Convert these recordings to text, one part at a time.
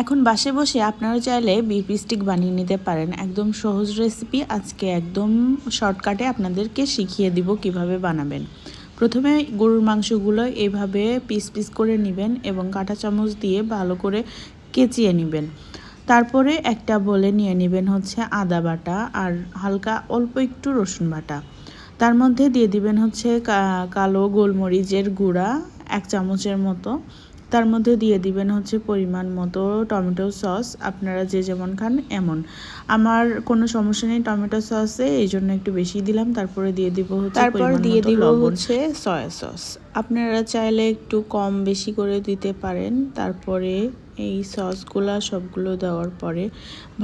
এখন বাসে বসে আপনারা চাইলে বিফ স্টিক বানিয়ে নিতে পারেন। একদম সহজ রেসিপি আজকে একদম শর্টকাটে আপনাদেরকে শিখিয়ে দিব কীভাবে বানাবেন। প্রথমে গরুর মাংসগুলো এইভাবে পিস পিস করে নেবেন এবং কাঁটা চামচ দিয়ে ভালো করে কেচিয়ে নেবেন। তারপরে একটা বলে নিয়ে নেবেন হচ্ছে আদা বাটা আর হালকা অল্প একটু রসুন বাটা। তার মধ্যে দিয়ে দিবেন হচ্ছে কালো গোলমরিচের গুঁড়া এক চামচের মতো। তার মধ্যে দিয়ে দিবেন হচ্ছে পরিমাণ মতো টমেটো সস। আপনারা যে যেমন খান এমন। আমার কোনো সমস্যা নেই টমেটো সসে এই জন্য একটু বেশি দিলাম। তারপরে দিয়ে দিব হচ্ছে তারপর দিয়ে দিব হচ্ছে সয়া সস। আপনারা চাইলে একটু কম বেশি করে দিতে পারেন। তারপরে এই সসগুলা সবগুলো দেওয়ার পরে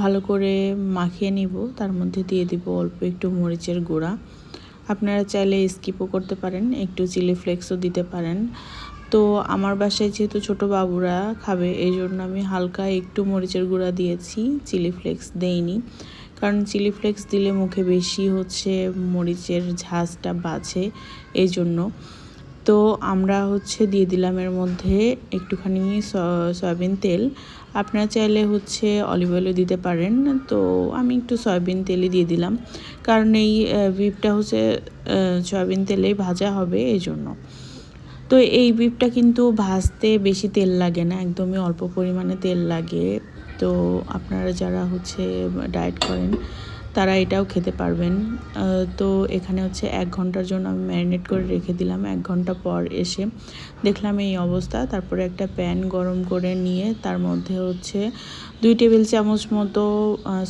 ভালো করে মাখিয়ে নিব। তার মধ্যে দিয়ে দিব অল্প একটু মরিচের গুঁড়া। আপনারা চাইলে স্কিপও করতে পারেন একটু চিলি ফ্লেক্সও দিতে পারেন। তো আমার বাসায় যেহেতু ছোট বাবুরা খাবে, এই জন্য আমি হালকা একটু মরিচের গুঁড়া দিয়েছি, চিলি ফ্লেক্স দেইনি। কারণ চিলি ফ্লেক্স দিলে মুখে বেশি হচ্ছে মরিচের ঝাঁজটা বাজে এই জন্য। তো আমরা হচ্ছে দিয়ে দিলাম এর মধ্যে একটুখানি সয়াবিন তেল। আপনারা চাইলে হচ্ছে অলিভ অয়েলও দিতে পারেন, তো আমি একটু সয়াবিন তেলই দিয়ে দিলাম। কারণ এই বিপটা হচ্ছে সয়াবিন তেলেই ভাজা হবে, এই জন্য। তো এই বিপটা কিন্তু ভাজতে বেশি তেল লাগে না, একদমই অল্প পরিমাণে তেল লাগে। তো আপনারা যারা হচ্ছে ডায়েট করেন, তারা এটাও খেতে পারবেন। তো এখানে হচ্ছে এক ঘণ্টার জন্য আমি ম্যারিনেট করে রেখে দিলাম, এক ঘণ্টা পর এসে দেখলাম এই অবস্থা। তারপরে একটা প্যান গরম করে নিয়ে তার মধ্যে হচ্ছে দুই টেবিল চামচ মতো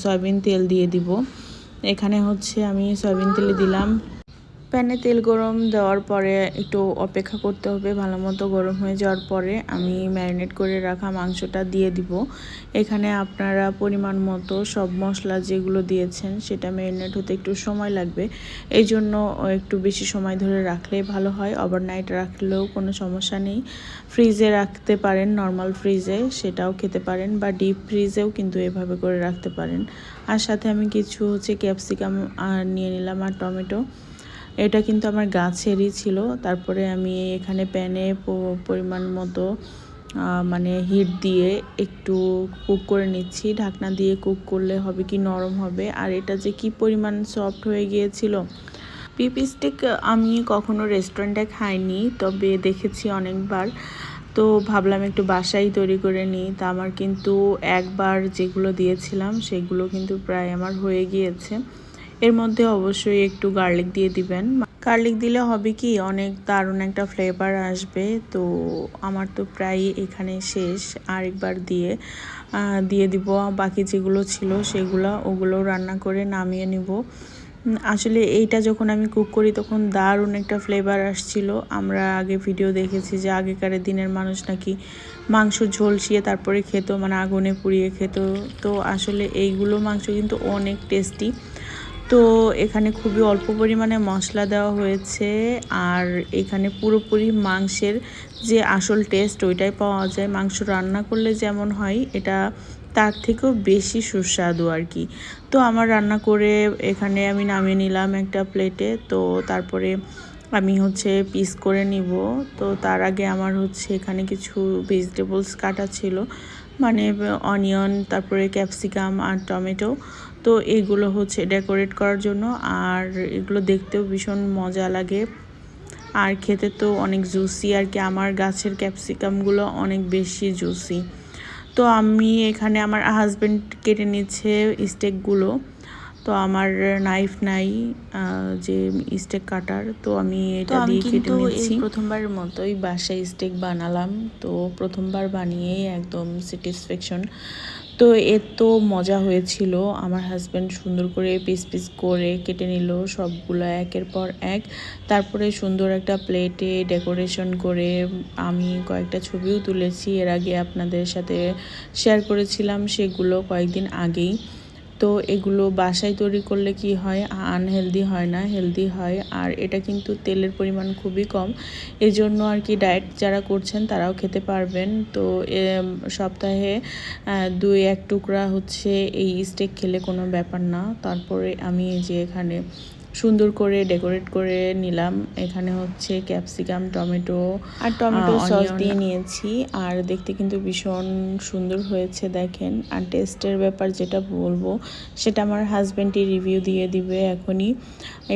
সয়াবিন তেল দিয়ে দিব। এখানে হচ্ছে আমি সয়াবিন তেলে দিলাম প্যানে তেল গরম দেওয়ার পরে একটু অপেক্ষা করতে হবে, ভালো মতো গরম হয়ে যাওয়ার পরে আমি ম্যারিনেট করে রাখা মাংসটা দিয়ে দিব। এখানে আপনারা পরিমাণ মতো সব মশলা যেগুলো দিয়েছেন সেটা ম্যারিনেট হতে একটু সময় লাগবে। এই জন্য একটু বেশি সময় ধরে রাখলে ভালো হয়। ওভারনাইট রাখলেও কোনো সমস্যা নেই। ফ্রিজে রাখতে পারেন, নর্মাল ফ্রিজে সেটাও খেতে পারেন বা ডিপ ফ্রিজেও কিন্তু এভাবে করে রাখতে পারেন। আর সাথে আমি কিছু হচ্ছে ক্যাপসিকাম আর নিয়ে নিলাম আর টমেটো। এটা কিন্তু আমার গাছেরই ছিল। তারপরে আমি এখানে প্যানে পরিমাণ মতো মানে হিট দিয়ে একটু কুক করে নিচ্ছি। ঢাকনা দিয়ে কুক করলে হবে কি নরম হবে। আর এটা যে কি পরিমাণ সফট হয়ে গিয়েছিল। পিপি স্টিক আমি কখনো রেস্টুরেন্টে খাইনি, তবে দেখেছি অনেকবার। তো ভাবলাম একটু বাসাই তৈরি করে নিই। তা আমার কিন্তু একবার যেগুলো দিয়েছিলাম, সেগুলো কিন্তু প্রায় আমার হয়ে গিয়েছে। এর মধ্যে অবশ্যই একটু গার্লিক দিয়ে দিবেন। গার্লিক দিলে হবে কি, অনেক দারুণ একটা ফ্লেভার আসবে। তো আমার তো প্রায় এখানে শেষ। আরেকবার দিয়ে দিয়ে দিব। বাকি যেগুলো ছিল সেগুলো, ওগুলো রান্না করে নামিয়ে নিব। আসলে এইটা যখন আমি কুক করি তখন দারুণ একটা ফ্লেভার আসছিল। আমরা আগে ভিডিও দেখেছি যে আগেকার দিনের মানুষ নাকি মাংস ঝোলসিয়ে তারপরে খেত মানে আগুনে পুড়িয়ে খেত। তো আসলে এইগুলো মাংস কিন্তু অনেক টেস্টি তো এখানে খুবই অল্প পরিমাণে মশলা দেওয়া হয়েছে আর এখানে পুরোপুরি মাংসের যে আসল টেস্ট ওইটাই পাওয়া যায়। মাংস রান্না করলে যেমন হয়, এটা তার থেকেও বেশি সুস্বাদু আর কি। তো আমার রান্না করে এখানে আমি নামিয়ে নিলাম একটা প্লেটে তো তারপরে আমি হচ্ছে পিস করে নিব। তো তার আগে আমার হচ্ছে এখানে কিছু ভেজিটেবলস কাটা ছিল। মানে অনিয়ন তারপরে ক্যাপসিকাম আর টমেটো। তো এগুলো হচ্ছে ডেকোরেট করার জন্য আর এগুলো দেখতেও ভীষণ মজা লাগে। আর খেতে তো অনেক জুসি আর কি আমার গাছের ক্যাপসিকামগুলো অনেক বেশি জুসি তো আমি এখানে আমার হাজব্যান্ড কেটে নিচ্ছে স্টেকগুলো তো আমার নাইফ নাই যে স্টেক কাটার তো আমি এটা দিয়ে কেটে নিচ্ছি। প্রথমবারের মতোই বাসায় স্টেক বানালাম। তো প্রথমবার বানিয়েই একদম স্যাটিসফ্যাকশন তো এর তো মজা হয়েছিল। আমার হাজব্যান্ড সুন্দর করে পিস পিস করে কেটে নিল, সবগুলো একের পর এক। তারপরে সুন্দর একটা প্লেটে ডেকোরেশন করে আমি কয়েকটা ছবিও তুলেছি। এর আগে আপনাদের সাথে শেয়ার করেছিলাম, সেগুলো কয়েকদিন আগেই। তো এগুলো বাসায় তৈরি করলে কি হয়? আনহেলদি হয় না, হেলদি হয়। আর এটা কিন্তু তেলের পরিমাণ খুবই কম। এজন্য আর কি ডায়েট যারা করছেন তারাও খেতে পারবেন। তো সপ্তাহে দুই এক টুকরা হচ্ছে এই স্টেক খেলে কোনো ব্যাপার না। তারপরে আমি যে এখানে সুন্দর করে ডেকোরেট করে নিলাম। এখানে হচ্ছে ক্যাপসিকাম টমেটো আর টমেটো সস দিয়ে নিয়েছি। আর দেখতে কিন্তু ভীষণ সুন্দর হয়েছে দেখেন। আর টেস্টের ব্যাপার যেটা বলব সেটা আমার হাজব্যান্ডই রিভিউ দিয়ে দিবে এখনই।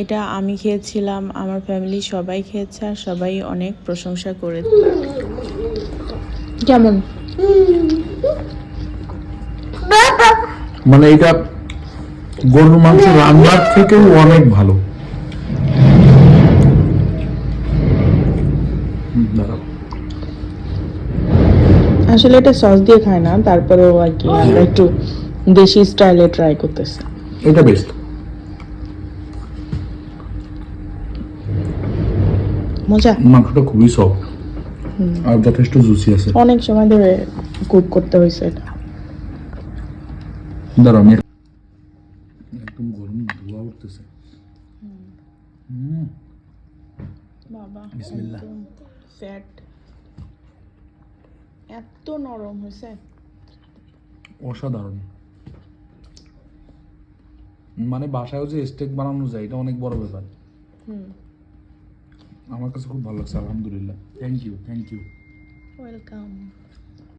এটা আমি খেয়েছিলাম আমার ফ্যামিলি সবাই খেয়েছে আর সবাই অনেক প্রশংসা করে। কেমন? মানে এটা গরুর মাংস রান্নার থেকেও অনেক ভালো। আসলে এটা সস দিয়ে খায় না তারপরেও আর কি আমরা একটু দেশি স্টাইলে ট্রাই করতেছি। এটা বেস্ট মজা? মাংসটা খুবই সফট আর যথেষ্ট জুসি আছে। অনেক সময় ধরে কুক করতে হয়েছে এটা। দাঁড়াও আমি একদম গরম ধোয়া উঠতেছে হুম, বাবা বিসমিল্লাহ। ফ্যাট এত নরম হয়েছে। অসাধারণ। মানে বাসায়ও যে স্টেক বানানো যায় এটা অনেক বড় ব্যাপার। হুম। আমার কাছে খুব ভালো লাগছে আলহামদুলিল্লাহ। Thank you thank you welcome